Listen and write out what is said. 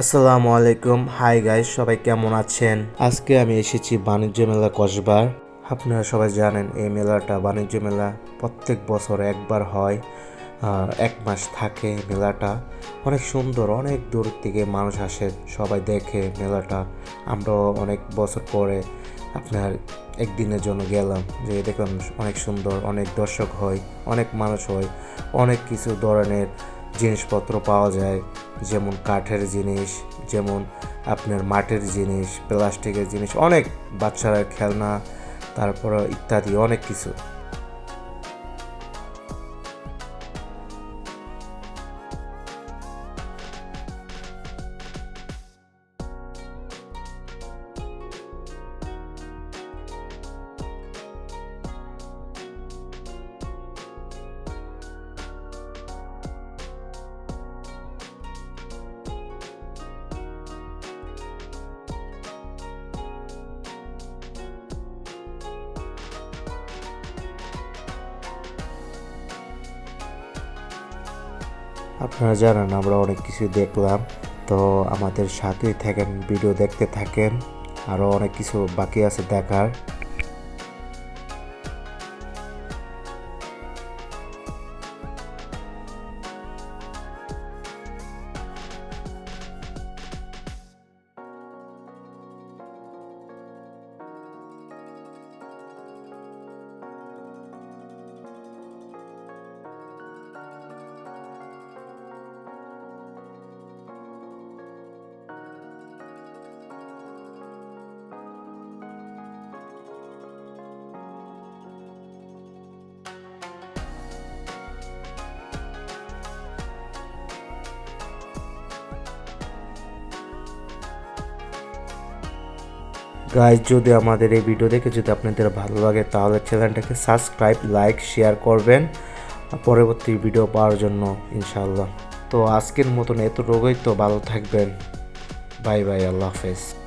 আসসালামু আলাইকুম। Hi guys সবাই কেমন আছেন? আজকে আমি এসেছি বাণিজ্য মেলা কসবার। আপনারা সবাই জানেন, এই মেলাটা বাণিজ্য মেলা প্রত্যেক বছর একবার হয় এক মাস থাকে মেলাটা। অনেক সুন্দর, অনেক দূর থেকে মানুষ আসে, সবাই দেখে মেলাটা। আমরাও অনেক বছর পরে আপনার একদিনের জন্য গেলাম, যে দেখলাম অনেক সুন্দর, অনেক দর্শক হয়, অনেক মানুষ হয়, অনেক কিছু ধরনের জিনিসপত্র পাওয়া যায়, যেমন কাঠের জিনিস, যেমন আপনার মাটির জিনিস, প্লাস্টিকের জিনিস, অনেক বাচ্চারা খেলনা, তারপর ইত্যাদি, অনেক কিছু। আপনারা জানেন, আমরা অনেক কিছু দেখলাম। তো আমাদের সাথেই থাকেন, ভিডিও দেখতে থাকেন। আরও অনেক কিছু বাকি আছে দেখার। গাইজ যদি আমাদের এই ভিডিও দেখে যদি আপনাদের ভালো লাগে, তাহলে চ্যানেলটাকে সাবস্ক্রাইব লাইক শেয়ার করবেন। পরবর্তী ভিডিও পাওয়ার জন্য, ইনশাআল্লাহ। তো আজকের মতন এত রোগই তো ভালো থাকবেন। বাই বাই আল্লাহ হাফেজ।